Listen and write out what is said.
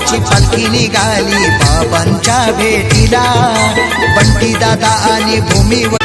विठोबाची पालखी निघाली. बाबांच्या भेटीला बंटी दादा आणि भूमीवर